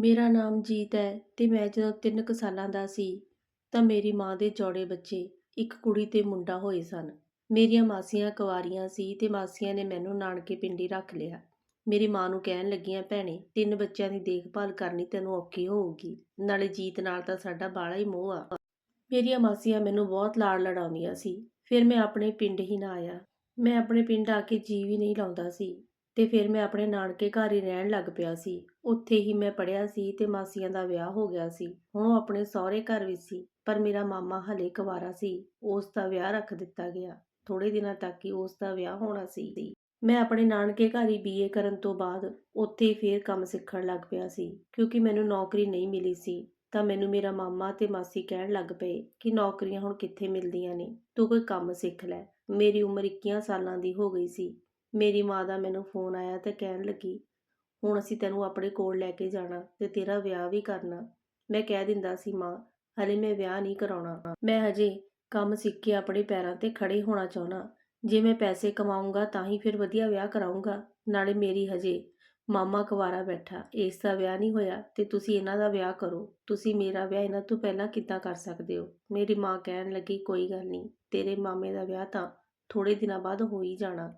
ਮੇਰਾ ਨਾਮ ਜੀਤ ਹੈ ਤੇ ਮੈਂ ਜਦੋਂ 3 ਕੁ ਸਾਲਾਂ ਦਾ ਸੀ ਤਾਂ ਮੇਰੀ ਮਾਂ ਦੇ ਜੋੜੇ ਬੱਚੇ, ਇੱਕ ਕੁੜੀ ਤੇ ਮੁੰਡਾ ਹੋਏ ਸਨ। ਮੇਰੀਆਂ ਮਾਸੀਆਂ ਕੁਆਰੀਆਂ ਸੀ ਤੇ ਮਾਸੀਆਂ ਨੇ ਮੈਨੂੰ ਨਾਨਕੇ ਪਿੰਡੀ ਰੱਖ ਲਿਆ। ਮੇਰੀ ਮਾਂ ਨੂੰ ਕਹਿਣ ਲੱਗੀਆਂ, ਭੈਣੇ, ਤਿੰਨ ਬੱਚਿਆਂ ਦੀ ਦੇਖਭਾਲ ਕਰਨੀ ਤੈਨੂੰ ਔਖੀ ਹੋਊਗੀ, ਨਾਲੇ ਜੀਤ ਨਾਲ ਤਾਂ ਸਾਡਾ ਬਾਲਾ ਹੀ ਮੋਹ ਆ। ਮੇਰੀਆਂ ਮਾਸੀਆਂ ਮੈਨੂੰ ਬਹੁਤ ਲਾੜ ਲੜਾਉਂਦੀਆਂ ਸੀ। ਫਿਰ ਮੈਂ ਆਪਣੇ ਪਿੰਡ ਹੀ ਨਾ ਆਇਆ। ਮੈਂ ਆਪਣੇ ਪਿੰਡ ਆ ਕੇ ਜੀ ਹੀ ਨਹੀਂ ਲਾਉਂਦਾ ਸੀ। ਤੇ ਫਿਰ ਮੈਂ ਆਪਣੇ ਨਾਨਕੇ ਘਰ ਹੀ ਰਹਿਣ ਲੱਗ ਪਿਆ ਸੀ। ਉੱਥੇ ਹੀ ਮੈਂ ਪੜਿਆ ਸੀ ਤੇ ਮਾਸੀਆਂ ਦਾ ਵਿਆਹ ਹੋ ਗਿਆ ਸੀ। ਹੁਣ ਉਹ ਆਪਣੇ ਸਹੁਰੇ ਘਰ ਵਿੱਚ ਸੀ, ਪਰ ਮੇਰਾ ਮਾਮਾ ਹਲੇ ਕੁਵਾਰਾ ਸੀ। ਉਸ ਦਾ ਵਿਆਹ ਰੱਖ ਦਿੱਤਾ ਗਿਆ। ਥੋੜੇ ਦਿਨਾਂ ਤੱਕ ਹੀ ਉਸ ਦਾ ਵਿਆਹ ਹੋਣਾ ਸੀ। ਮੈਂ ਆਪਣੇ ਨਾਨਕੇ ਘਰ ਹੀ ਬੀਏ ਕਰਨ ਤੋਂ ਬਾਅਦ ਉੱਥੇ ਹੀ ਫੇਰ ਕੰਮ ਸਿੱਖਣ ਲੱਗ ਪਿਆ ਸੀ। ਕਿਉਂਕਿ ਮੈਨੂੰ ਨੌਕਰੀ ਨਹੀਂ ਮਿਲੀ ਸੀ, ਤਾਂ ਮੈਨੂੰ ਮੇਰਾ ਮਾਮਾ ਤੇ ਮਾਸੀ ਕਹਿਣ ਲੱਗ ਪਏ ਕਿ ਨੌਕਰੀਆਂ ਹੁਣ ਕਿੱਥੇ ਮਿਲਦੀਆਂ ਨੇ? ਤੂੰ ਕੋਈ ਕੰਮ ਸਿੱਖ ਲੈ। ਮੇਰੀ ਉਮਰ 21 ਸਾਲਾਂ ਦੀ ਹੋ ਗਈ ਸੀ। ਮੇਰੀ ਮਾਂ ਦਾ ਮੈਨੂੰ ਫੋਨ ਆਇਆ ਤੇ ਕਹਿਣ ਲੱਗੀ, ਹੁਣ ਅਸੀਂ ਤੈਨੂੰ ਆਪਣੇ ਕੋਲ ਲੈ ਕੇ ਜਾਣਾ ਤੇ ਤੇਰਾ ਵਿਆਹ ਵੀ ਕਰਨਾ। ਮੈਂ ਕਹਿ ਦਿੰਦਾ ਸੀ, ਮਾਂ, ਹਲੇ ਮੈਂ ਵਿਆਹ ਨਹੀਂ ਕਰਾਉਣਾ। ਮੈਂ ਹਜੇ ਕੰਮ ਸਿੱਖ ਕੇ ਆਪਣੇ ਪੈਰਾਂ ਤੇ ਖੜੇ ਹੋਣਾ ਚਾਹੁੰਦਾ। ਜੇ ਮੈਂ ਪੈਸੇ ਕਮਾਉਂਗਾ ਤਾਂ ਹੀ ਫਿਰ ਵਧੀਆ ਵਿਆਹ ਕਰਾਉਂਗਾ ਨਾਲੇ ਮੇਰੀ ਹਜੇ ਮਾਮਾ ਕੁਵਾਰਾ ਬੈਠਾ। ਇਸ ਦਾ ਵਿਆਹ ਨਹੀਂ ਹੋਇਆ ਤੇ ਤੁਸੀਂ ਇਹਨਾਂ ਦਾ ਵਿਆਹ ਕਰੋ। ਤੁਸੀਂ ਮੇਰਾ ਵਿਆਹ ਇਹਨਾਂ ਤੋਂ ਪਹਿਲਾਂ ਕਿੱਦਾਂ ਕਰ ਸਕਦੇ ਹੋ? ਮੇਰੀ ਮਾਂ ਕਹਿਣ ਲੱਗੀ, ਕੋਈ ਗੱਲ ਨਹੀਂ। ਤੇਰੇ ਮਾਮੇ ਦਾ ਵਿਆਹ ਤਾਂ ਥੋੜੇ ਦਿਨਾਂ ਬਾਅਦ ਹੋ ਹੀ ਜਾਣਾ।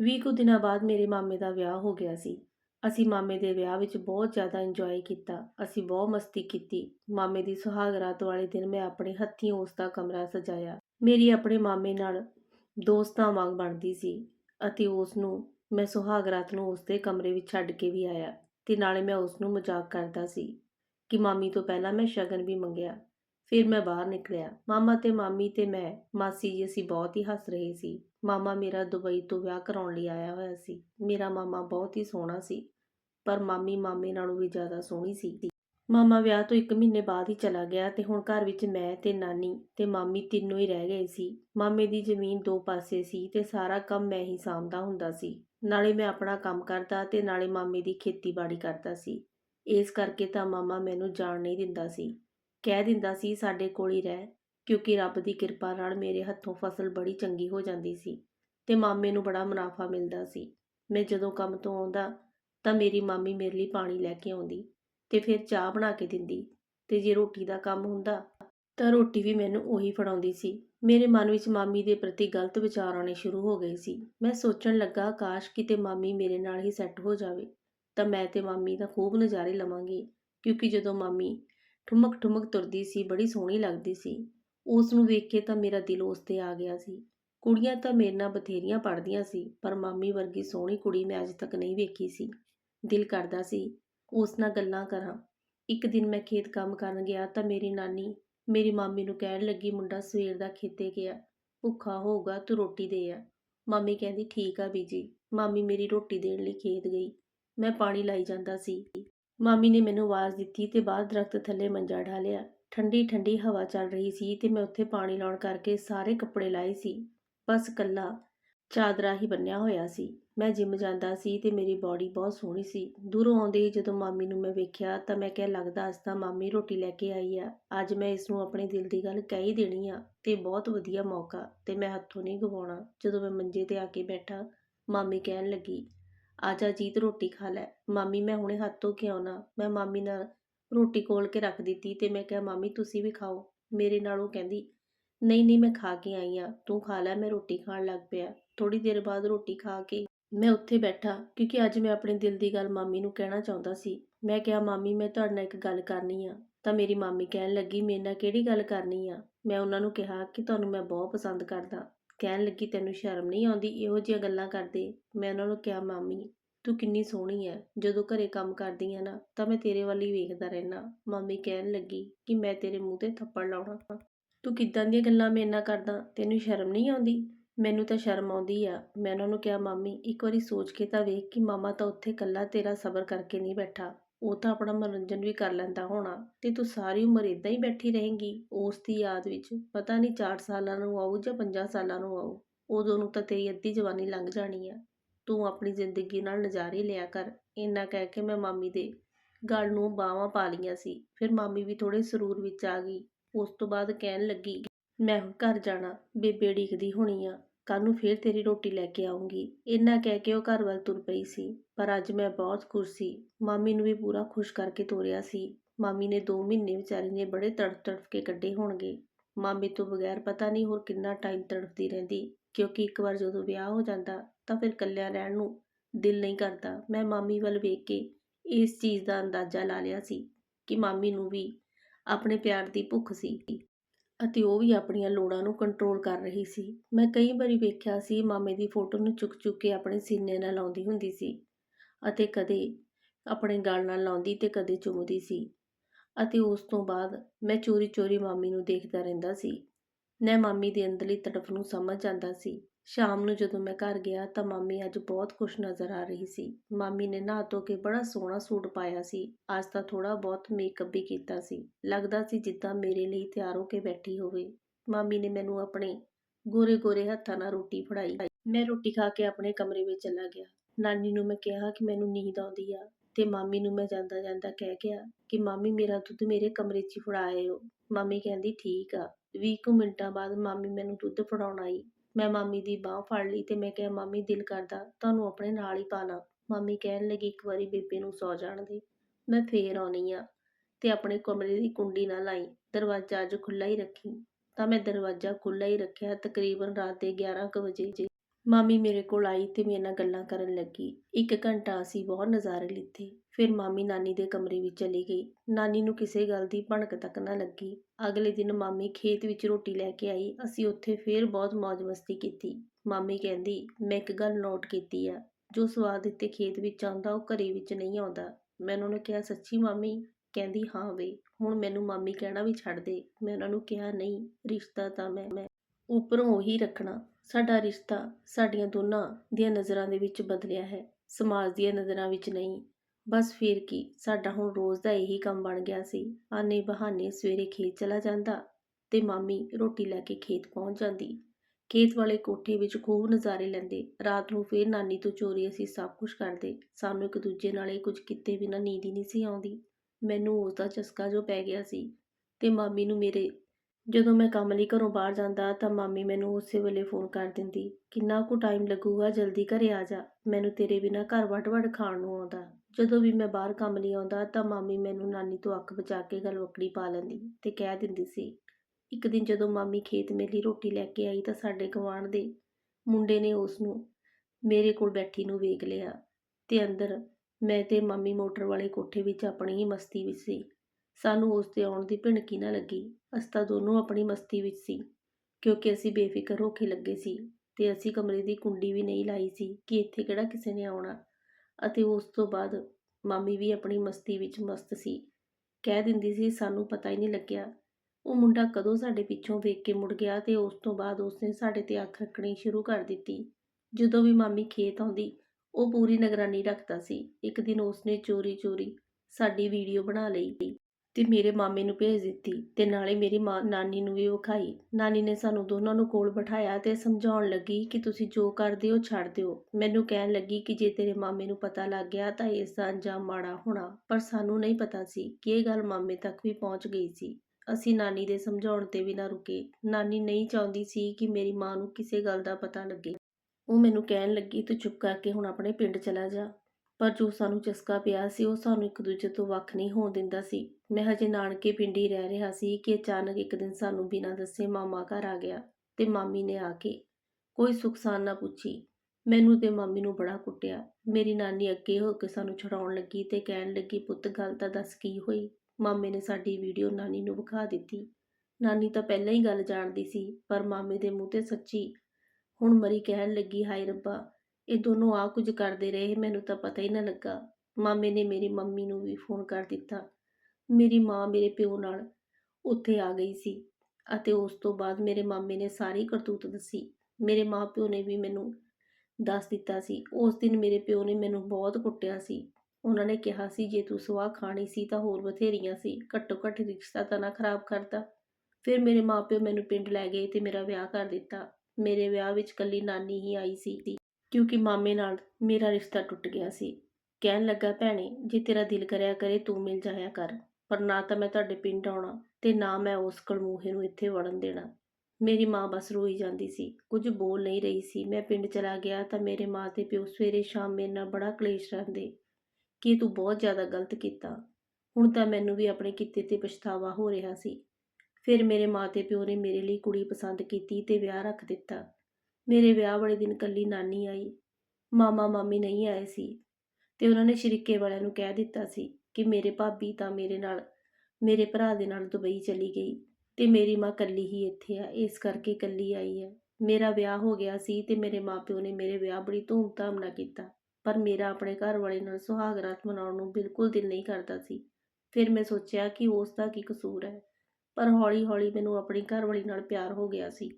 ਵੀਹ ਕੁ ਦਿਨਾਂ ਬਾਅਦ ਮੇਰੇ ਮਾਮੇ ਦਾ ਵਿਆਹ ਹੋ ਗਿਆ ਸੀ। ਅਸੀਂ ਮਾਮੇ ਦੇ ਵਿਆਹ ਵਿੱਚ ਬਹੁਤ ਜ਼ਿਆਦਾ ਇੰਜੋਏ ਕੀਤਾ। ਅਸੀਂ ਬਹੁਤ ਮਸਤੀ ਕੀਤੀ। ਮਾਮੇ ਦੀ ਸੁਹਾਗ ਰਾਤ ਵਾਲੇ ਦਿਨ ਮੈਂ ਆਪਣੇ ਹੱਥੀਂ ਉਸ ਦਾ ਕਮਰਾ ਸਜਾਇਆ। ਮੇਰੀ ਆਪਣੇ ਮਾਮੇ ਨਾਲ ਦੋਸਤਾਂ ਵਾਂਗ ਬਣਦੀ ਸੀ ਅਤੇ ਉਸ ਨੂੰ ਮੈਂ ਸੁਹਾਗਰਾਤ ਨੂੰ ਉਸ ਦੇ ਕਮਰੇ ਵਿੱਚ ਛੱਡ ਕੇ ਵੀ ਆਇਆ ਤੇ ਨਾਲੇ ਮੈਂ ਉਸ ਨੂੰ ਮਜ਼ਾਕ ਕਰਦਾ ਸੀ ਕਿ ਮਾਮੀ ਤੋਂ ਪਹਿਲਾਂ ਮੈਂ ਸ਼ਗਨ ਵੀ ਮੰਗਿਆ, ਫਿਰ ਮੈਂ ਬਾਹਰ ਨਿਕਲਿਆ। ਮਾਮਾ ਤੇ ਮਾਮੀ ਤੇ ਮੈਂ, ਮਾਸੀ ਜੀ ਅਸੀਂ ਬਹੁਤ ਹੀ ਹੱਸ ਰਹੇ ਸੀ। ਮਾਮਾ ਮੇਰਾ ਦੁਬਈ ਤੋਂ ਵਿਆਹ ਕਰਾਉਣ ਲਈ ਆਇਆ ਹੋਇਆ ਸੀ। ਮੇਰਾ ਮਾਮਾ ਬਹੁਤ ਹੀ ਸੋਹਣਾ ਸੀ, ਪਰ ਮਾਮੀ ਮਾਮੇ ਨਾਲੋਂ ਵੀ ਜ਼ਿਆਦਾ ਸੋਹਣੀ ਸੀ। ਮਾਮਾ ਵਿਆਹ ਤੋਂ 1 ਮਹੀਨੇ ਬਾਅਦ ਹੀ ਚਲਾ ਗਿਆ ਤੇ ਹੁਣ ਘਰ ਵਿੱਚ ਮੈਂ ਤੇ ਨਾਨੀ ਤੇ ਮਾਮੀ ਤਿੰਨੋਂ ਹੀ ਰਹਿ ਗਏ ਸੀ। ਮਾਮੇ ਦੀ ਜ਼ਮੀਨ ਦੋ ਪਾਸੇ ਸੀ ਤੇ ਸਾਰਾ ਕੰਮ ਮੈਂ ਹੀ ਸਾਂਭਦਾ ਹੁੰਦਾ ਸੀ। ਨਾਲੇ ਮੈਂ ਆਪਣਾ ਕੰਮ ਕਰਦਾ ਤੇ ਨਾਲੇ ਮਾਮੇ ਦੀ ਖੇਤੀਬਾੜੀ ਕਰਦਾ ਸੀ। ਇਸ ਕਰਕੇ ਤਾਂ ਮਾਮਾ ਮੈਨੂੰ ਜਾਣ ਨਹੀਂ ਦਿੰਦਾ ਸੀ। ਕਹਿ ਦਿੰਦਾ ਸੀ, ਸਾਡੇ ਕੋਲ ਹੀ ਰਹਿ ਕਿਉਂਕਿ ਰੱਬ ਦੀ ਕਿਰਪਾ ਨਾਲ ਮੇਰੇ ਹੱਥੋਂ ਫਸਲ ਬੜੀ ਚੰਗੀ ਹੋ ਜਾਂਦੀ ਸੀ ਤੇ ਮਾਮੇ ਨੂੰ ਬੜਾ ਮੁਨਾਫਾ ਮਿਲਦਾ ਸੀ। ਮੈਂ ਜਦੋਂ ਕੰਮ ਤੋਂ ਆਉਂਦਾ ਤਾਂ ਮੇਰੀ ਮਾਮੀ ਮੇਰੇ ਲਈ ਪਾਣੀ ਲੈ ਕੇ ਆਉਂਦੀ ਤੇ ਫਿਰ ਚਾਹ ਬਣਾ ਕੇ ਦਿੰਦੀ ਤੇ ਜੇ ਰੋਟੀ ਦਾ ਕੰਮ ਹੁੰਦਾ ਤਾਂ ਰੋਟੀ ਵੀ ਮੈਨੂੰ ਉਹੀ ਫੜਾਉਂਦੀ ਸੀ। ਮੇਰੇ ਮਨ ਵਿੱਚ ਮਾਮੀ ਦੇ ਪ੍ਰਤੀ ਗਲਤ ਵਿਚਾਰ ਆਉਣੇ ਸ਼ੁਰੂ ਹੋ ਗਏ ਸੀ। ਮੈਂ ਸੋਚਣ ਲੱਗਾ, ਕਾਸ਼ ਕਿਤੇ ਮਾਮੀ ਮੇਰੇ ਨਾਲ ਹੀ ਸੈੱਟ ਹੋ ਜਾਵੇ, ਤਾਂ ਮੈਂ ਤੇ ਮਾਮੀ ਦਾ ਖੂਬ ਨਜ਼ਾਰੇ ਲਵਾਂਗੀ। ਕਿਉਂਕਿ ਜਦੋਂ ਮਾਮੀ ਠੁਮਕ ਠੁਮਕ ਤੁਰਦੀ ਸੀ, ਬੜੀ ਸੋਹਣੀ ਲੱਗਦੀ ਸੀ। ਉਸ ਨੂੰ ਵੇਖ ਕੇ ਤਾਂ ਮੇਰਾ ਦਿਲ ਉਸ ਤੇ ਆ ਗਿਆ ਸੀ। ਕੁੜੀਆਂ ਤਾਂ ਮੇਰੇ ਨਾਲ ਬਥੇਰੀਆਂ ਪੜਦੀਆਂ ਸੀ, ਪਰ ਮਾਮੀ ਵਰਗੀ ਸੋਹਣੀ ਕੁੜੀ ਮੈਂ ਅਜੇ ਤੱਕ ਨਹੀਂ ਵੇਖੀ ਸੀ। ਦਿਲ ਕਰਦਾ ਸੀ, ਉਸ ਨਾਲ ਗੱਲਾਂ ਕਰਾਂ। ਇੱਕ ਦਿਨ ਮੈਂ ਖੇਤ ਕੰਮ ਕਰਨ ਗਿਆ ਤਾਂ ਮੇਰੀ ਨਾਨੀ, ਮੇਰੀ ਮਾਮੀ ਨੂੰ ਕਹਿਣ ਲੱਗੀ, ਮੁੰਡਾ ਸਵੇਰ ਦਾ ਖੇਤੇ ਗਿਆ, ਭੁੱਖਾ ਹੋਊਗਾ, ਤੂੰ ਰੋਟੀ ਦੇ ਆ। ਮਾਮੀ ਕਹਿੰਦੀ, ਠੀਕ ਆ ਬੀਜੀ। ਮਾਮੀ ਮੇਰੀ ਰੋਟੀ ਦੇਣ ਲਈ ਖੇਤ ਗਈ। ਮੈਂ ਪਾਣੀ ਲਾਈ ਜਾਂਦਾ ਸੀ। ਮਾਮੀ ਨੇ ਮੈਨੂੰ ਆਵਾਜ਼ ਦਿੱਤੀ ਤੇ ਬਾਹਰ ਦਰਖਤ ਥੱਲੇ ਮੰਜਾ ਢਾਲਿਆ ਠੰਡੀ ਠੰਡੀ ਹਵਾ ਚੱਲ ਰਹੀ ਸੀ ਤੇ ਮੈਂ ਉੱਥੇ ਪਾਣੀ ਲਾਉਣ ਕਰਕੇ ਸਾਰੇ ਕੱਪੜੇ ਲਾਏ ਸੀ। ਬਸ ਕੱਲਾ ਚਾਦਰਾ ਹੀ ਬੰਨਿਆ ਹੋਇਆ ਸੀ। ਮੈਂ ਜਿਮ ਜਾਂਦਾ ਸੀ ਤੇ ਮੇਰੀ ਬਾਡੀ ਬਹੁਤ ਸੋਹਣੀ ਸੀ। ਦੂਰੋਂ ਆਉਂਦੇ ਹੀ ਜਦੋਂ ਮਾਮੀ ਨੂੰ ਮੈਂ ਵੇਖਿਆ ਤਾਂ ਮੈਂ ਕਿਹਾ, ਲੱਗਦਾ ਅੱਜ ਤਾਂ ਮਾਮੀ ਰੋਟੀ ਲੈ ਕੇ ਆਈ ਆ। ਅੱਜ ਮੈਂ ਇਸ ਨੂੰ ਆਪਣੇ ਦਿਲ ਦੀ ਗੱਲ ਕਹਿ ਹੀ ਦੇਣੀ ਆ ਤੇ ਬਹੁਤ ਵਧੀਆ ਮੌਕਾ ਤੇ ਮੈਂ ਹੱਥੋਂ ਨਹੀਂ ਗਵਾਉਣਾ। ਜਦੋਂ ਮੈਂ ਮੰਜੇ ਤੇ ਆ ਕੇ ਬੈਠਾ, ਮਾਮੀ ਕਹਿਣ ਲੱਗੀ ਆਜਾ ਜੀਤ, ਰੋਟੀ ਖਾ ਲੈ। ਮਾਮੀ, ਮੈਂ ਹੁਣੇ ਹੱਥ ਧੋ ਕੇ ਆਉਣਾ। ਮੈਂ ਮਾਮੀ ਨਾਲ ਰੋਟੀ ਕੋਲ ਕੇ ਰੱਖ ਦਿੱਤੀ ਤੇ ਮੈਂ ਕਿਹਾ, ਮਾਮੀ, ਤੁਸੀਂ ਵੀ ਖਾਓ। ਮੇਰੇ ਨਾਲ ਉਹ ਕਹਿੰਦੀ, ਨਹੀਂ ਨਹੀਂ, ਮੈਂ ਖਾ ਕੇ ਆਈ ਆ ਤੂੰ ਖਾ ਲੈ, ਮੈਂ ਰੋਟੀ ਖਾਣ ਲੱਗ ਪਿਆ। ਥੋੜੀ ਦੇਰ ਬਾਅਦ ਰੋਟੀ ਖਾ ਕੇ ਮੈਂ ਉੱਥੇ ਬੈਠਾ, ਕਿਉਂਕਿ ਅੱਜ ਮੈਂ ਆਪਣੇ ਦਿਲ ਦੀ ਗੱਲ ਮਾਮੀ ਨੂੰ ਕਹਿਣਾ ਚਾਹੁੰਦਾ ਸੀ। ਮੈਂ ਕਿਹਾ, ਮਾਮੀ, ਮੈਂ ਤੁਹਾਡੇ ਨਾਲ ਇੱਕ ਗੱਲ ਕਰਨੀ ਆ। ਤਾਂ ਮੇਰੀ ਮਾਮੀ ਕਹਿਣ ਲੱਗੀ, ਮੇਰੇ ਨਾਲ ਕਿਹੜੀ ਗੱਲ ਕਰਨੀ ਆ? ਮੈਂ ਉਹਨਾਂ ਨੂੰ ਕਿਹਾ ਕਿ, ਤੁਹਾਨੂੰ ਮੈਂ ਬਹੁਤ ਪਸੰਦ ਕਰਦਾ। ਕਹਿਣ ਲੱਗੀ, ਤੈਨੂੰ ਸ਼ਰਮ ਨਹੀਂ ਆਉਂਦੀ? ਇਹੋ ਜਿਹੀਆਂ ਗੱਲਾਂ ਕਰਦੇ? ਮੈਂ ਉਹਨਾਂ ਨੂੰ ਕਿਹਾ, ਮਾਮੀ ਤੂੰ ਕਿੰਨੀ ਸੋਹਣੀ ਹੈ ਜਦੋਂ ਘਰੇ ਕੰਮ ਕਰਦੀ ਆ ਨਾ, ਤਾਂ ਮੈਂ ਤੇਰੇ ਵੱਲ ਹੀ ਵੇਖਦਾ ਰਹਿਣਾ ਮਾਮੀ ਕਹਿਣ ਲੱਗੀ ਕਿ ਮੈਂ ਤੇਰੇ ਮੂੰਹ ਤੇ ਥੱਪੜ ਲਾਉਣਾ ਤੂੰ ਕਿੱਦਾਂ ਦੀਆਂ ਗੱਲਾਂ ਮੇਰੇ ਨਾਲ ਕਰਦਾ? ਤੈਨੂੰ ਸ਼ਰਮ ਨਹੀਂ ਆਉਂਦੀ? ਮੈਨੂੰ ਤਾਂ ਸ਼ਰਮ ਆਉਂਦੀ ਆ। ਮੈਂ ਉਹਨਾਂ ਨੂੰ ਕਿਹਾ, ਮਾਮੀ, ਇੱਕ ਵਾਰੀ ਸੋਚ ਕੇ ਤਾਂ ਵੇਖ ਕਿ ਮਾਮਾ ਤਾਂ ਉੱਥੇ ਇਕੱਲਾ ਤੇਰਾ ਸਬਰ ਕਰਕੇ ਨਹੀਂ ਬੈਠਾ। ਉਹ ਤਾਂ ਆਪਣਾ ਮਨੋਰੰਜਨ ਵੀ ਕਰ ਲੈਂਦਾ ਹੋਣਾ ਤੇ ਤੂੰ ਸਾਰੀ ਉਮਰ ਇਦਾਂ ਹੀ ਬੈਠੀ ਰਹੇਂਗੀ, ਉਸ ਦੀ ਯਾਦ ਵਿੱਚ। ਪਤਾ ਨਹੀਂ 4 ਸਾਲਾਂ ਨੂੰ ਆਊ ਜਾਂ 5 ਸਾਲਾਂ ਨੂੰ ਆਉ ਉਦੋਂ ਨੂੰ ਤਾਂ ਤੇਰੀ ਅੱਧੀ ਜਵਾਨੀ ਲੰਘ ਜਾਣੀ ਆ। ਤੂੰ ਆਪਣੀ ਜ਼ਿੰਦਗੀ ਨਾਲ ਨਜ਼ਾਰੇ ਲਿਆ ਕਰ। ਇੰਨਾ ਕਹਿ ਕੇ ਮੈਂ ਮਾਮੀ ਦੇ ਗਲ ਨੂੰ ਬਾਹਾਂ ਪਾ ਲੀਆਂ ਸੀ। ਫਿਰ ਮਾਮੀ ਵੀ ਥੋੜੇ ਸਰੂਰ ਵਿੱਚ ਆ ਗਈ। ਉਸ ਤੋਂ ਬਾਅਦ ਕਹਿਣ ਲੱਗੀ, ਮੈਂ ਹੁਣ ਘਰ ਜਾਣਾ, ਬੇਬੇ ਢੀਕਦੀ ਹੋਣੀ ਆ। ਕੱਲ ਨੂੰ ਫੇਰ ਤੇਰੀ ਰੋਟੀ ਲੈ ਕੇ ਆਉਂਗੀ। ਇੰਨਾ ਕਹਿ ਕੇ ਉਹ ਘਰ ਵੱਲ ਤੁਰ ਪਈ ਸੀ। ਪਰ ਅੱਜ ਮੈਂ ਬਹੁਤ ਖੁਸ਼ ਸੀ। ਮਾਮੀ ਨੂੰ ਵੀ ਪੂਰਾ ਖੁਸ਼ ਕਰਕੇ ਤੋਰਿਆ ਸੀ। ਮਾਮੀ ਨੇ 2 ਮਹੀਨੇ ਵਿਚਾਰੀ ਨੇ ਬੜੇ ਤੜਫ ਤੜਫ ਕੇ ਕੱਢੇ ਹੋਣਗੇ। ਮਾਮੀ ਤੋਂ ਬਗੈਰ ਪਤਾ ਨਹੀਂ ਹੋਰ ਕਿੰਨਾ ਟਾਈਮ ਤੜਫਦੀ ਰਹਿੰਦੀ। ਕਿਉਂਕਿ ਇੱਕ ਵਾਰ ਜਦੋਂ ਵਿਆਹ ਹੋ ਜਾਂਦਾ ਤਾਂ ਫਿਰ ਇਕੱਲਿਆਂ ਰਹਿਣ ਨੂੰ ਦਿਲ ਨਹੀਂ ਕਰਦਾ। ਮੈਂ ਮਾਮੀ ਵੱਲ ਵੇਖ ਕੇ ਇਸ ਚੀਜ਼ ਦਾ ਅੰਦਾਜ਼ਾ ਲਾ ਲਿਆ ਸੀ ਕਿ ਮਾਮੀ ਨੂੰ ਵੀ ਆਪਣੇ ਪਿਆਰ ਦੀ ਭੁੱਖ ਸੀ ਅਤੇ ਉਹ ਵੀ ਆਪਣੀਆਂ ਲੋੜਾਂ ਨੂੰ ਕੰਟਰੋਲ ਕਰ ਰਹੀ ਸੀ। ਮੈਂ ਕਈ ਵਾਰੀ ਵੇਖਿਆ ਸੀ ਮਾਮੇ ਦੀ ਫੋਟੋ ਨੂੰ ਚੁੱਕ ਚੁੱਕ ਕੇ ਆਪਣੇ ਸੀਨੇ ਨਾਲ ਲਾਉਂਦੀ ਹੁੰਦੀ ਸੀ ਅਤੇ ਕਦੇ ਆਪਣੇ ਗਲ ਨਾਲ ਲਾਉਂਦੀ ਤੇ ਕਦੇ ਚੁੰਮਦੀ ਸੀ ਅਤੇ ਉਸ ਤੋਂ ਬਾਅਦ ਮੈਂ ਚੋਰੀ ਚੋਰੀ ਮਾਮੀ ਨੂੰ ਦੇਖਦਾ ਰਹਿੰਦਾ ਸੀ। ਮੈਂ ਮਾਮੀ ਦੀ ਅੰਦਰਲੀ ਤੜਫ ਨੂੰ ਸਮਝ ਜਾਂਦਾ ਸੀ ਸ਼ਾਮ ਨੂੰ ਜਦੋਂ ਮੈਂ ਘਰ ਗਿਆ ਤਾਂ ਮਾਮੀ ਅੱਜ ਬਹੁਤ ਖੁਸ਼ ਨਜ਼ਰ ਆ ਰਹੀ ਸੀ। ਮਾਮੀ ਨੇ ਨਹਾ ਧੋ ਕੇ ਬੜਾ ਸੋਹਣਾ ਸੂਟ ਪਾਇਆ ਸੀ। ਅੱਜ ਤਾਂ ਥੋੜਾ ਬਹੁਤ ਮੇਕਅਪ ਵੀ ਕੀਤਾ ਸੀ। ਲੱਗਦਾ ਸੀ ਜਿੱਦਾਂ ਮੇਰੇ ਲਈ ਤਿਆਰ ਹੋ ਕੇ ਬੈਠੀ ਹੋਵੇ। ਮਾਮੀ ਨੇ ਮੈਨੂੰ ਆਪਣੇ ਗੋਰੇ ਗੋਰੇ ਹੱਥਾਂ ਨਾਲ ਰੋਟੀ ਫੜਾਈ। ਮੈਂ ਰੋਟੀ ਖਾ ਕੇ ਆਪਣੇ ਕਮਰੇ ਵਿੱਚ ਚਲਾ ਗਿਆ। ਨਾਨੀ ਨੂੰ ਮੈਂ ਕਿਹਾ ਕਿ ਮੈਨੂੰ ਨੀਂਦ ਆਉਂਦੀ ਆ। ਤੇ ਮਾਮੀ ਨੂੰ ਮੈਂ ਜਾਂਦਾ ਜਾਂਦਾ ਕਹਿ ਗਿਆ ਕਿ ਮਾਮੀ ਮੇਰਾ ਦੁੱਧ ਮੇਰੇ ਕਮਰੇ 'ਚ ਹੀ ਫੜਾ ਆਇਓ। ਮਾਮੀ ਕਹਿੰਦੀ, ਠੀਕ ਆ। 20 ਕੁ ਮਿੰਟਾਂ ਬਾਅਦ ਮਾਮੀ ਮੈਨੂੰ ਦੁੱਧ ਫੜਾਉਣ ਆਈ। ਮੈਂ ਮਾਮੀ ਦੀ ਬਾਂਹ ਫੜ ਲਈ ਤੇ ਮੈਂ ਕਿਹਾ, ਮਾਮੀ, ਦਿਲ ਕਰਦਾ ਤੁਹਾਨੂੰ ਆਪਣੇ ਨਾਲ ਹੀ ਪਾ ਲਾਂ ਮਾਮੀ ਕਹਿਣ ਲੱਗੀ, ਇੱਕ ਵਾਰੀ ਬੇਬੇ ਨੂੰ ਸੌ ਜਾਣ ਦੇ। ਮੈਂ ਫੇਰ ਆਉਣੀ ਆ ਤੇ ਆਪਣੇ ਕਮਰੇ ਦੀ ਕੁੰਡੀ ਨਾ ਲਾਈ। ਦਰਵਾਜ਼ਾ ਅੱਜ ਖੁੱਲਾ ਹੀ ਰੱਖੀ। ਤਾਂ ਮੈਂ ਦਰਵਾਜ਼ਾ ਖੁੱਲਾ ਹੀ ਰੱਖਿਆ, ਤਕਰੀਬਨ ਰਾਤ ਦੇ 11 ਕੁ ਵਜੇ ਮਾਮੀ ਮੇਰੇ ਕੋਲ ਆਈ ਤੇ ਮੇਰੇ ਨਾਲ ਗੱਲਾਂ ਕਰਨ ਲੱਗੀ। ਇੱਕ ਘੰਟਾ ਅਸੀਂ ਬਹੁਤ ਨਜ਼ਾਰੇ ਲਿੱਤੇ। ਫਿਰ ਮਾਮੀ ਨਾਨੀ ਦੇ ਕਮਰੇ ਵਿੱਚ ਚਲੀ ਗਈ। ਨਾਨੀ ਨੂੰ ਕਿਸੇ ਗੱਲ ਦੀ ਭਣਕ ਤੱਕ ਨਾ ਲੱਗੀ। ਅਗਲੇ ਦਿਨ ਮਾਮੀ ਖੇਤ ਵਿੱਚ ਰੋਟੀ ਲੈ ਕੇ ਆਈ। ਅਸੀਂ ਉੱਥੇ ਫੇਰ ਬਹੁਤ ਮौज ਮਸਤੀ ਕੀਤੀ। ਮਾਮੀ ਕਹਿੰਦੀ, ਮੈਂ ਇੱਕ ਗੱਲ ਨੋਟ ਕੀਤੀ ਆ। ਜੋ ਸਵਾਦ ਇੱਥੇ ਖੇਤ ਵਿੱਚ ਆਉਂਦਾ, ਉਹ ਘਰੇ ਵਿੱਚ ਨਹੀਂ ਆਉਂਦਾ। ਮੈਂ ਉਹਨਾਂ ਨੂੰ ਕਿਹਾ, ਸੱਚੀ ਮਾਮੀ? ਕਹਿੰਦੀ, ਹਾਂ ਵੇ। ਹੁਣ ਮੈਨੂੰ ਮਾਮੀ ਕਹਿਣਾ ਵੀ ਛੱਡ ਦੇ। ਮੈਂ ਉਹਨਾਂ ਨੂੰ ਕਿਹਾ, ਨਹੀਂ, ਰਿਸ਼ਤਾ ਤਾਂ ਮੈਂ ਮੈਂ ਉੱਪਰੋਂ ਉਹੀ ਰੱਖਣਾ। ਸਾਡਾ ਰਿਸ਼ਤਾ ਸਾਡੀਆਂ ਦੋਨਾਂ ਦੀਆਂ ਨਜ਼ਰਾਂ ਦੇ ਵਿੱਚ ਬਦਲਿਆ ਹੈ। ਸਮਾਜ ਦੀਆਂ ਨਜ਼ਰਾਂ ਵਿੱਚ ਨਹੀਂ। ਬਸ ਫਿਰ ਕੀ, ਸਾਡਾ ਹੁਣ ਰੋਜ਼ ਦਾ ਇਹੀ ਕੰਮ ਬਣ ਗਿਆ ਸੀ। ਆਨੇ ਬਹਾਨੇ ਸਵੇਰੇ ਖੇਤ ਚਲਾ ਜਾਂਦਾ ਤੇ ਮਾਮੀ ਰੋਟੀ ਲੈ ਕੇ ਖੇਤ ਪਹੁੰਚ ਜਾਂਦੀ। ਖੇਤ ਵਾਲੇ ਕੋਠੇ ਵਿੱਚ ਖੂਬ ਨਜ਼ਾਰੇ ਲੈਂਦੇ। ਰਾਤ ਨੂੰ ਫੇਰ ਨਾਨੀ ਤੋਂ ਚੋਰੀ ਅਸੀਂ ਸਭ ਕੁਝ ਕਰਦੇ। ਸਾਨੂੰ ਇੱਕ ਦੂਜੇ ਨਾਲ ਇਹ ਕੁਝ ਕਿਤੇ ਬਿਨਾਂ ਨੀਂਦ ਹੀ ਨਹੀਂ ਸੀ ਆਉਂਦੀ। ਮੈਨੂੰ ਉਸ ਦਾ ਚਸਕਾ ਜੋ ਪੈ ਗਿਆ ਸੀ ਤੇ ਮਾਮੀ ਨੂੰ ਮੇਰੇ, ਜਦੋਂ ਮੈਂ ਕੰਮ ਲਈ ਘਰੋਂ ਬਾਹਰ ਜਾਂਦਾ ਤਾਂ ਮਾਮੀ ਮੈਨੂੰ ਉਸੇ ਵੇਲੇ ਫੋਨ ਕਰ ਦਿੰਦੀ, ਕਿੰਨਾ ਕੁ ਟਾਈਮ ਲੱਗੂਗਾ, ਜਲਦੀ ਘਰੇ ਆ ਜਾ। ਮੈਨੂੰ ਤੇਰੇ ਬਿਨਾ ਘਰ ਵੱਟ-ਵੱਟ ਖਾਣ ਨੂੰ ਆਉਂਦਾ। ਜਦੋਂ ਵੀ ਮੈਂ ਬਾਹਰ ਕੰਮ ਲਈ ਆਉਂਦਾ ਤਾਂ ਮਾਮੀ ਮੈਨੂੰ ਨਾਨੀ ਤੋਂ ਅੱਖ ਬਚਾ ਕੇ ਗਲਵੱਕੜੀ ਪਾ ਲੈਂਦੀ ਤੇ ਕਹਿ ਦਿੰਦੀ ਸੀ, ਇੱਕ ਦਿਨ ਜਦੋਂ ਮਾਮੀ ਖੇਤ ਮੇਲੀ ਰੋਟੀ ਲੈ ਕੇ ਆਈ ਤਾਂ ਸਾਡੇ ਗਵਾਂਢ ਦੇ ਮੁੰਡੇ ਨੇ ਉਸ ਨੂੰ ਮੇਰੇ ਕੋਲ ਬੈਠੀ ਨੂੰ ਵੇਖ ਲਿਆ ਤੇ ਅੰਦਰ ਮੈਂ ਤੇ ਮਾਮੀ ਮੋਟਰ ਵਾਲੇ ਕੋਠੇ ਵਿੱਚ ਆਪਣੀ ਹੀ ਮਸਤੀ ਵਿੱਚ ਸੀ। ਸਾਨੂੰ ਉਸ ਤੇ ਆਉਣ ਦੀ ਭਿਣਕੀ ਨਾ ਲੱਗੀ। ਅਸੀਂ ਤਾਂ ਦੋਨੋਂ ਆਪਣੀ ਮਸਤੀ ਵਿੱਚ ਸੀ, ਕਿਉਂਕਿ ਅਸੀਂ ਬੇਫਿਕਰ ਹੋ ਕੇ ਲੱਗੇ ਸੀ ਤੇ ਅਸੀਂ ਕਮਰੇ ਦੀ ਕੁੰਡੀ ਵੀ ਨਹੀਂ ਲਾਈ ਸੀ ਕਿ ਇੱਥੇ ਕਿਹੜਾ ਕਿਸੇ ਨੇ ਆਉਣਾ। ਅਤੇ ਉਸ ਤੋਂ ਬਾਅਦ ਮਾਮੀ ਵੀ ਆਪਣੀ ਮਸਤੀ ਵਿੱਚ ਮਸਤ ਸੀ। ਕਹਿ ਦਿੰਦੀ ਸੀ, ਸਾਨੂੰ ਪਤਾ ਹੀ ਨਹੀਂ ਲੱਗਿਆ। ਉਹ ਮੁੰਡਾ ਕਦੋਂ ਸਾਡੇ ਪਿੱਛੋਂ ਵੇਖ ਕੇ ਮੁੜ ਗਿਆ ਤੇ ਉਸ ਤੋਂ ਬਾਅਦ ਉਸਨੇ ਸਾਡੇ ਤੇ ਅੱਖ ਰੱਖਣੀ ਸ਼ੁਰੂ ਕਰ ਦਿੱਤੀ। ਜਦੋਂ ਵੀ ਮਾਮੀ ਖੇਤ ਆਉਂਦੀ, ਉਹ ਪੂਰੀ ਨਿਗਰਾਨੀ ਰੱਖਦਾ ਸੀ। ਇੱਕ ਦਿਨ ਉਸਨੇ ਚੋਰੀ ਚੋਰੀ ਸਾਡੀ ਵੀਡੀਓ ਬਣਾ ਲਈ। ਤੇ ਮੇਰੇ ਮਾਮੇ ਨੂੰ ਭੇਜ ਦਿੱਤੀ ਤੇ ਨਾਲੇ ਮੇਰੀ ਮਾਂ, ਨਾਨੀ ਨੂੰ ਵੀ ਵਿਖਾਈ ਨਾਨੀ ਨੇ ਸਾਨੂੰ ਦੋਨਾਂ ਨੂੰ ਕੋਲ ਬਿਠਾਇਆ ਤੇ ਸਮਝਾਉਣ ਲੱਗੀ ਕਿ ਤੁਸੀਂ ਜੋ ਕਰਦੇ ਹੋ ਛੱਡ ਦਿਓ। ਮੈਨੂੰ ਕਹਿਣ ਲੱਗੀ ਕਿ ਜੇ ਤੇਰੇ ਮਾਮੇ ਨੂੰ ਪਤਾ ਲੱਗ ਗਿਆ ਤਾਂ ਇਸ ਦਾ ਅੰਜਾਮ ਮਾੜਾ ਹੋਣਾ, ਪਰ ਸਾਨੂੰ ਨਹੀਂ ਪਤਾ ਸੀ ਕਿ ਇਹ ਗੱਲ ਮਾਮੇ ਤੱਕ ਵੀ ਪਹੁੰਚ ਗਈ ਸੀ। ਅਸੀਂ ਨਾਨੀ ਦੇ ਸਮਝਾਉਣ ਤੇ ਵੀ ਨਾ ਰੁਕੇ। ਨਾਨੀ ਨਹੀਂ ਚਾਹੁੰਦੀ ਸੀ ਕਿ ਮੇਰੀ ਮਾਂ ਨੂੰ ਕਿਸੇ ਗੱਲ ਦਾ ਪਤਾ ਲੱਗੇ। ਉਹ ਮੈਨੂੰ ਕਹਿਣ ਲੱਗੀ, ਤੂੰ ਚੁੱਪ ਕਰਕੇ ਹੁਣ ਆਪਣੇ ਪਿੰਡ ਚਲਾ ਜਾ। ਪਰ ਜੋ ਸਾਨੂੰ ਚਸਕਾ ਪਿਆ ਸੀ, ਉਹ ਸਾਨੂੰ ਇੱਕ ਦੂਜੇ ਤੋਂ ਵੱਖ ਨਹੀਂ ਹੋਣ ਦਿੰਦਾ ਸੀ। ਮੈਂ ਹਜੇ ਨਾਨਕੇ ਪਿੰਡ ਹੀ ਰਹਿ ਰਿਹਾ ਸੀ ਕਿ ਅਚਾਨਕ ਇੱਕ ਦਿਨ ਸਾਨੂੰ ਬਿਨਾਂ ਦੱਸੇ ਮਾਮਾ ਘਰ ਆ ਗਿਆ ਤੇ ਮਾਮੀ ਨੇ ਆ ਕੇ ਕੋਈ ਸੁਖਸਾਨ ਨਾ ਪੁੱਛੀ। ਮੈਨੂੰ ਤੇ ਮਾਮੀ ਨੂੰ ਬੜਾ ਕੁੱਟਿਆ। ਮੇਰੀ ਨਾਨੀ ਅੱਗੇ ਹੋ ਕੇ ਸਾਨੂੰ ਛਡਾਉਣ ਲੱਗੀ ਤੇ ਕਹਿਣ ਲੱਗੀ, ਪੁੱਤ, ਗੱਲ ਤਾਂ ਦੱਸ ਕੀ ਹੋਈ? ਮਾਮੇ ਨੇ ਸਾਡੀ ਵੀਡੀਓ ਨਾਨੀ ਨੂੰ ਵਿਖਾ ਦਿੱਤੀ। ਨਾਨੀ ਤਾਂ ਪਹਿਲਾਂ ਹੀ ਗੱਲ ਜਾਣਦੀ ਸੀ, ਪਰ ਮਾਮੇ ਦੇ ਮੂੰਹ ਤੇ ਸੱਚੀ ਹੁਣ ਮਰੀ ਕਹਿਣ ਲੱਗੀ, ਹਾਏ ਰੱਬਾ, ਇਹ ਦੋਨੋਂ ਆ ਕੁਝ ਕਰਦੇ ਰਹੇ, ਮੈਨੂੰ ਤਾਂ ਪਤਾ ਹੀ ਨਾ ਲੱਗਾ। ਮਾਮੇ ਨੇ ਮੇਰੀ ਮੰਮੀ ਨੂੰ ਵੀ ਫੋਨ ਕਰ ਦਿੱਤਾ। ਮੇਰੀ ਮਾਂ ਮੇਰੇ ਪਿਓ ਨਾਲ ਉੱਥੇ ਆ ਗਈ ਸੀ ਅਤੇ ਉਸ ਤੋਂ ਬਾਅਦ ਮੇਰੇ ਮਾਮੇ ਨੇ ਸਾਰੀ ਕਰਤੂਤ ਦੱਸੀ। ਮੇਰੇ ਮਾਪਿਓ ਨੇ ਵੀ ਮੈਨੂੰ ਦੱਸ ਦਿੱਤਾ ਸੀ। ਉਸ ਦਿਨ ਮੇਰੇ ਪਿਓ ਨੇ ਮੈਨੂੰ ਬਹੁਤ ਕੁੱਟਿਆ ਸੀ। ਉਹਨਾਂ ਨੇ ਕਿਹਾ ਸੀ, ਜੇ ਤੂੰ ਸਵਾਹ ਖਾਣੀ ਸੀ ਤਾਂ ਹੋਰ ਬਥੇਰੀਆਂ ਸੀ। ਘੱਟੋ ਘੱਟ ਰਿਸ਼ਤਾ ਤਾਂ ਨਾ ਖਰਾਬ ਕਰਦਾ ਫਿਰ ਮੇਰੇ ਮਾਪਿਓ ਮੈਨੂੰ ਪਿੰਡ ਲੈ ਗਏ ਤੇ ਮੇਰਾ ਵਿਆਹ ਕਰ ਦਿੱਤਾ। ਮੇਰੇ ਵਿਆਹ ਵਿੱਚ ਕੱਲੀ ਨਾਨੀ ਹੀ ਆਈ ਸੀ ਕਿਉਂਕਿ ਮਾਮੇ ਨਾਲ ਮੇਰਾ ਰਿਸ਼ਤਾ ਟੁੱਟ ਗਿਆ ਸੀ। ਕਹਿਣ ਲੱਗਾ, ਭੈਣੇ, ਜੇ ਤੇਰਾ ਦਿਲ ਕਰਿਆ ਕਰੇ, ਤੂੰ ਮਿਲ ਜਾਇਆ ਕਰ। ਪਰ ਨਾ ਤਾਂ ਮੈਂ ਤੁਹਾਡੇ ਪਿੰਡ ਆਉਣਾ ਤੇ ਨਾ ਮੈਂ ਉਸ ਕਲਮੂਹੇ ਨੂੰ ਇੱਥੇ ਵੜਨ ਦੇਣਾ। ਮੇਰੀ ਮਾਂ ਬਸ ਰੋਈ ਜਾਂਦੀ ਸੀ। ਕੁਝ ਬੋਲ ਨਹੀਂ ਰਹੀ ਸੀ। ਮੈਂ ਪਿੰਡ ਚਲਾ ਗਿਆ ਤਾਂ ਮੇਰੇ ਮਾਂ ਤੇ ਪਿਓ ਸਵੇਰੇ ਸ਼ਾਮ ਮੇਰੇ ਨਾਲ ਬੜਾ ਕਲੇਸ਼ ਰਹਿੰਦੇ ਕਿ ਤੂੰ ਬਹੁਤ ਜ਼ਿਆਦਾ ਗਲਤ ਕੀਤਾ। ਹੁਣ ਤਾਂ ਮੈਨੂੰ ਵੀ ਆਪਣੇ ਕੀਤੇ ਤੇ ਪਛਤਾਵਾ ਹੋ ਰਿਹਾ ਸੀ। ਫਿਰ ਮੇਰੇ ਮਾਂ ਤੇ ਪਿਓ ਨੇ ਮੇਰੇ ਲਈ ਕੁੜੀ ਪਸੰਦ ਕੀਤੀ ਤੇ ਵਿਆਹ ਰੱਖ ਦਿੱਤਾ। ਮੇਰੇ ਵਿਆਹ ਵਾਲੇ ਦਿਨ ਕੱਲੀ ਨਾਨੀ ਆਈ। ਮਾਮਾ ਮਾਮੀ ਨਹੀਂ ਆਏ ਸੀ। ਤੇ ਉਹਨਾਂ ਨੇ ਸ਼ਰੀਕੇ ਵਾਲਿਆਂ ਨੂੰ ਕਹਿ ਦਿੱਤਾ ਸੀ ਕਿ ਮੇਰੇ ਭਾਬੀ ਤਾਂ ਮੇਰੇ ਨਾਲ, ਮੇਰੇ ਭਰਾ ਦੇ ਨਾਲ ਦੁਬਈ ਚਲੀ ਗਈ ਤੇ ਮੇਰੀ ਮਾਂ ਇਕੱਲੀ ਹੀ ਇੱਥੇ ਆ, ਇਸ ਕਰਕੇ ਇਕੱਲੀ ਆਈ ਹੈ ਮੇਰਾ ਵਿਆਹ ਹੋ ਗਿਆ ਸੀ ਤੇ ਮੇਰੇ ਮਾਪਿਓ ਨੇ ਮੇਰੇ ਵਿਆਹ ਬੜੀ ਧੂਮ ਧਾਮ ਨਾਲ ਕੀਤਾ, ਪਰ ਮੇਰਾ ਆਪਣੇ ਘਰ ਵਾਲੇ ਨਾਲ ਸੁਹਾਗ ਰਾਤ ਮਨਾਉਣ ਨੂੰ ਬਿਲਕੁਲ ਦਿਲ ਨਹੀਂ ਕਰਦਾ ਸੀ। ਫਿਰ ਮੈਂ ਸੋਚਿਆ ਕਿ ਉਸ ਦਾ ਕੀ ਕਸੂਰ ਹੈ, ਪਰ ਹੌਲੀ-ਹੌਲੀ ਮੈਨੂੰ ਆਪਣੀ ਘਰਵਾਲੀ ਨਾਲ ਪਿਆਰ ਹੋ ਗਿਆ ਸੀ।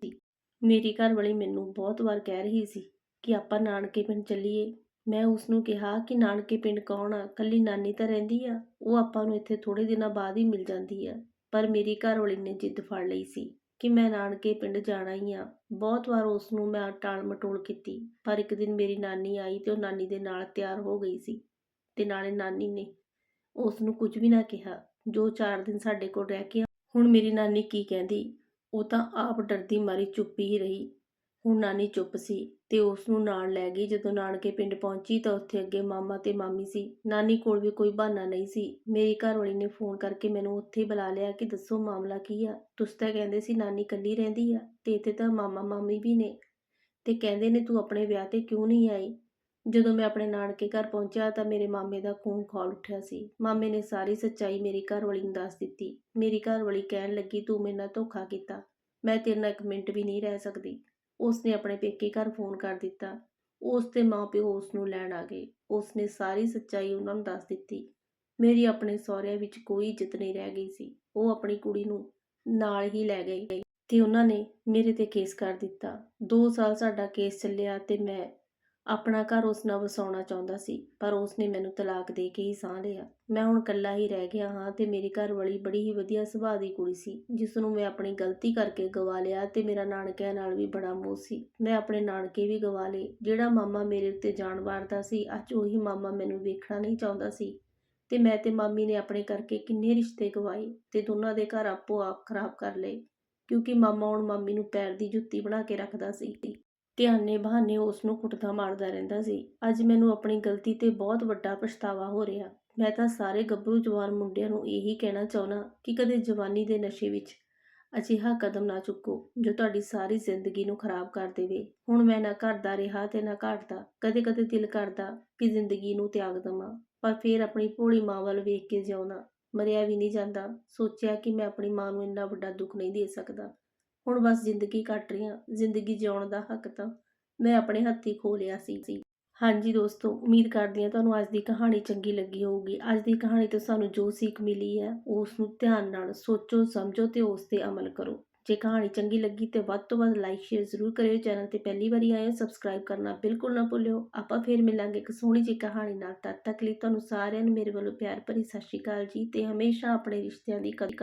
ਮੇਰੀ ਘਰਵਾਲੀ ਮੈਨੂੰ ਬਹੁਤ ਵਾਰ ਕਹਿ ਰਹੀ ਸੀ ਕਿ ਆਪਾਂ ਨਾਨਕੇ ਪਿੰਡ ਚੱਲੀਏ ਮੈਂ ਉਸ ਨੂੰ ਕਿਹਾ ਕਿ ਨਾਨਕੇ ਪਿੰਡ ਕੌਣ ਆ? ਕੱਲੀ ਨਾਨੀ ਤਾਂ ਰਹਿੰਦੀ ਆ। ਉਹ ਆਪਾਂ ਨੂੰ ਇੱਥੇ ਥੋੜੇ ਦਿਨਾਂ ਬਾਅਦ ਹੀ ਮਿਲ ਜਾਂਦੀ ਆ। ਪਰ ਮੇਰੀ ਘਰ ਘਰਵਾਲੀ ਨੇ ਜਿੱਦ ਫੜ ਲਈ ਸੀ ਕਿ ਮੈਂ ਨਾਨਕੇ ਪਿੰਡ ਜਾਣਾ ਹੀ ਆ। ਬਹੁਤ ਵਾਰ ਉਸ ਨੂੰ ਮੈਂ ਟਾਲ ਮਟੋਲ ਕੀਤੀ, ਪਰ ਇੱਕ ਦਿਨ ਮੇਰੀ ਨਾਨੀ ਆਈ ਤੇ ਉਹ ਨਾਨੀ ਦੇ ਨਾਲ ਤਿਆਰ ਹੋ ਗਈ ਸੀ ਤੇ ਨਾਲੇ ਨਾਨੀ ਨੇ ਉਸ ਨੂੰ ਕੁਝ ਵੀ ਨਾ ਕਿਹਾ। ਜੋ 4 ਦਿਨ ਸਾਡੇ ਕੋਲ ਰਹਿ ਕੇ ਹੁਣ ਮੇਰੀ ਨਾਨੀ ਕੀ ਕਹਿੰਦੀ? ਉਹ ਤਾਂ ਆਪ ਡਰਦੀ ਮਾਰੀ ਚੁੱਪ ਹੀ ਰਹੀ। ਹੁਣ ਨਾਨੀ ਚੁੱਪ ਸੀ ਤੇ ਉਸ ਨੂੰ ਨਾਲ ਲੈ ਗਈ। ਜਦੋਂ ਨਾਨਕੇ ਪਿੰਡ ਪਹੁੰਚੀ ਤਾਂ ਉੱਥੇ ਅੱਗੇ ਮਾਮਾ ਤੇ ਮਾਮੀ ਸੀ। ਨਾਨੀ ਕੋਲ ਵੀ ਕੋਈ ਬਹਾਨਾ ਨਹੀਂ ਸੀ। ਮੇਰੀ ਘਰਵਾਲੀ ਨੇ ਫੋਨ ਕਰਕੇ ਮੈਨੂੰ ਉੱਥੇ ਬੁਲਾ ਲਿਆ ਕਿ ਦੱਸੋ ਮਾਮਲਾ ਕੀ ਆ? ਤੁਸੀਂ ਤਾਂ ਕਹਿੰਦੇ ਸੀ ਨਾਨੀ ਇਕੱਲੀ ਰਹਿੰਦੀ ਆ ਤੇ ਇੱਥੇ ਤਾਂ ਮਾਮਾ ਮਾਮੀ ਵੀ ਨੇ। ਤੇ ਕਹਿੰਦੇ ਨੇ ਤੂੰ ਆਪਣੇ ਵਿਆਹ ਤੇ ਕਿਉਂ ਨਹੀਂ ਆਈ? ਜਦੋਂ ਮੈਂ ਆਪਣੇ ਨਾਨਕੇ ਘਰ ਪਹੁੰਚਿਆ ਤਾਂ ਮੇਰੇ ਮਾਮੇ ਦਾ ਖੂਨ ਖੋਲ ਉੱਠਿਆ ਸੀ। ਮਾਮੇ ਨੇ ਸਾਰੀ ਸੱਚਾਈ ਮੇਰੀ ਘਰਵਾਲੀ ਨੂੰ ਦੱਸ ਦਿੱਤੀ। ਮੇਰੀ ਘਰਵਾਲੀ ਕਹਿਣ ਲੱਗੀ, ਤੂੰ ਮੇਰੇ ਨਾਲ ਧੋਖਾ ਕੀਤਾ। ਮੈਂ ਤੇਰੇ ਨਾਲ ਇੱਕ ਮਿੰਟ ਵੀ ਨਹੀਂ ਰਹਿ ਸਕਦੀ। ਉਸਨੇ ਆਪਣੇ ਪੇਕੇ ਘਰ ਫੋਨ ਕਰ ਦਿੱਤਾ। ਉਸ ਦੇ ਮਾਪਿਓ ਉਸ ਨੂੰ ਲੈਣ ਆ ਗਏ। ਉਸਨੇ ਸਾਰੀ ਸੱਚਾਈ ਉਹਨਾਂ ਨੂੰ ਦੱਸ ਦਿੱਤੀ। ਮੇਰੀ ਆਪਣੇ ਸਹੁਰਿਆਂ ਵਿੱਚ ਕੋਈ ਇੱਜ਼ਤ ਨਹੀਂ ਰਹਿ ਗਈ ਸੀ। ਉਹ ਆਪਣੀ ਕੁੜੀ ਨੂੰ ਨਾਲ ਹੀ ਲੈ ਗਈ ਤੇ ਉਹਨਾਂ ਨੇ ਮੇਰੇ ਤੇ ਕੇਸ ਕਰ ਦਿੱਤਾ। 2 ਸਾਲ ਸਾਡਾ ਕੇਸ ਚੱਲਿਆ ਤੇ ਮੈਂ ਆਪਣਾ ਘਰ ਉਸ ਨਾਲ ਵਸਾਉਣਾ ਚਾਹੁੰਦਾ ਸੀ, ਪਰ ਉਸ ਨੇ ਮੈਨੂੰ ਤਲਾਕ ਦੇ ਕੇ ਹੀ ਸਾਹ ਲਿਆ। ਮੈਂ ਹੁਣ ਇਕੱਲਾ ਹੀ ਰਹਿ ਗਿਆ ਹਾਂ ਤੇ ਮੇਰੀ ਘਰ ਵਾਲੀ ਬੜੀ ਹੀ ਵਧੀਆ ਸੁਭਾਅ ਦੀ ਕੁੜੀ ਸੀ ਜਿਸ ਨੂੰ ਮੈਂ ਆਪਣੀ ਗਲਤੀ ਕਰਕੇ ਗਵਾ ਲਿਆ ਤੇ ਮੇਰਾ ਨਾਨਕਿਆਂ ਨਾਲ ਵੀ ਬੜਾ ਮੋਹ ਸੀ। ਮੈਂ ਆਪਣੇ ਨਾਨਕੇ ਵੀ ਗਵਾ ਲਏ, ਜਿਹੜਾ ਮਾਮਾ ਮੇਰੇ ਉੱਤੇ ਜਾਣ ਵਾਰਦਾ ਸੀ, ਅੱਜ ਉਹੀ ਮਾਮਾ ਮੈਨੂੰ ਵੇਖਣਾ ਨਹੀਂ ਚਾਹੁੰਦਾ ਸੀ। ਤੇ ਮੈਂ ਤੇ ਮਾਮੀ ਨੇ ਆਪਣੇ ਕਰਕੇ ਕਿੰਨੇ ਰਿਸ਼ਤੇ ਗਵਾਏ ਤੇ ਦੋਨਾਂ ਦੇ ਘਰ ਆਪੋ ਆਪ ਖਰਾਬ ਕਰ ਲਏ, ਕਿਉਂਕਿ ਮਾਮਾ ਹੁਣ ਮਾਮੀ ਨੂੰ ਪੈਰ ਦੀ ਜੁੱਤੀ ਬਣਾ ਕੇ ਰੱਖਦਾ ਸੀ। ਧਿਆਨੇ ਬਹਾਨੇ ਉਸ ਨੂੰ ਕੁੱਟਦਾ ਮਾਰਦਾ ਰਹਿੰਦਾ ਸੀ। ਅੱਜ ਮੈਨੂੰ ਆਪਣੀ ਗਲਤੀ ਤੇ ਬਹੁਤ ਵੱਡਾ ਪਛਤਾਵਾ ਹੋ ਰਿਹਾ। ਮੈਂ ਤਾਂ ਸਾਰੇ ਗੱਭਰੂ ਜਵਾਨ ਮੁੰਡਿਆਂ ਨੂੰ ਇਹੀ ਕਹਿਣਾ ਚਾਹੁੰਦਾ ਕਿ ਕਦੇ ਜਵਾਨੀ ਦੇ ਨਸ਼ੇ ਵਿੱਚ ਅਜਿਹਾ ਕਦਮ ਨਾ ਚੁੱਕੋ ਜੋ ਤੁਹਾਡੀ ਸਾਰੀ ਜ਼ਿੰਦਗੀ ਨੂੰ ਖਰਾਬ ਕਰ ਦੇਵੇ। ਹੁਣ ਮੈਂ ਨਾ ਘਰ ਦਾ ਰਿਹਾ ਤੇ ਨਾ ਘਾਟ ਦਾ ਕਦੇ ਕਦੇ ਦਿਲ ਕਰਦਾ ਕਿ ਜ਼ਿੰਦਗੀ ਨੂੰ ਤਿਆਗ ਦਵਾਂ, ਪਰ ਫਿਰ ਆਪਣੀ ਭੋਲੀ ਮਾਂ ਵੱਲ ਵੇਖ ਕੇ ਜਿਉਣਾ ਮਰਿਆ ਵੀ ਨਹੀਂ ਜਾਂਦਾ, ਸੋਚਿਆ ਕਿ ਮੈਂ ਆਪਣੀ ਮਾਂ ਨੂੰ ਇੰਨਾ ਵੱਡਾ ਦੁੱਖ ਨਹੀਂ ਦੇ ਸਕਦਾ। ਹੁਣ ਬਸ ਜ਼ਿੰਦਗੀ ਕੱਟ ਰਹੀ ਹਾਂ, ਜ਼ਿੰਦਗੀ ਜਿਉਣ ਦਾ ਹੱਕ ਤਾਂ ਮੈਂ ਆਪਣੇ ਹੱਥੀਂ ਖੋ ਲਿਆ ਸੀ ਹਾਂਜੀ ਦੋਸਤੋ, ਉਮੀਦ ਕਰਦੀ ਹਾਂ ਤੁਹਾਨੂੰ ਅੱਜ ਦੀ ਕਹਾਣੀ ਚੰਗੀ ਲੱਗੀ ਹੋਊਗੀ। ਅੱਜ ਦੀ ਕਹਾਣੀ ਤੋਂ ਸਾਨੂੰ ਜੋ ਸਿੱਖ ਮਿਲੀ ਹੈ ਉਸ ਨੂੰ ਧਿਆਨ ਨਾਲ ਸੋਚੋ, ਸਮਝੋ ਤੇ ਉਸ ਤੇ ਅਮਲ ਕਰੋ। ਜੇ ਕਹਾਣੀ ਚੰਗੀ ਲੱਗੀ ਤੇ ਵੱਧ ਤੋਂ ਵੱਧ ਲਾਈਕ ਸ਼ੇਅਰ ਜ਼ਰੂਰ ਕਰਿਓ ਚੈਨਲ ਤੇ ਪਹਿਲੀ ਵਾਰੀ ਆਏ ਹੋ ਸਬਸਕ੍ਰਾਈਬ ਕਰਨਾ ਬਿਲਕੁਲ ਨਾ ਭੁੱਲਿਓ। ਆਪਾਂ ਫੇਰ ਮਿਲਾਂਗੇ ਇੱਕ ਸੋਹਣੀ ਜਿਹੀ ਕਹਾਣੀ ਨਾਲ। ਤਦ ਤੱਕ ਲਈ ਤੁਹਾਨੂੰ ਸਾਰਿਆਂ ਨੂੰ ਮੇਰੇ ਵੱਲੋਂ ਪਿਆਰ ਭਰੀ ਸਤਿ ਸ਼੍ਰੀ ਅਕਾਲ ਜੀ ਤੇ ਹਮੇਸ਼ਾ ਆਪਣੇ ਰਿਸ਼ਤਿਆਂ ਦੀ ਕਦਰ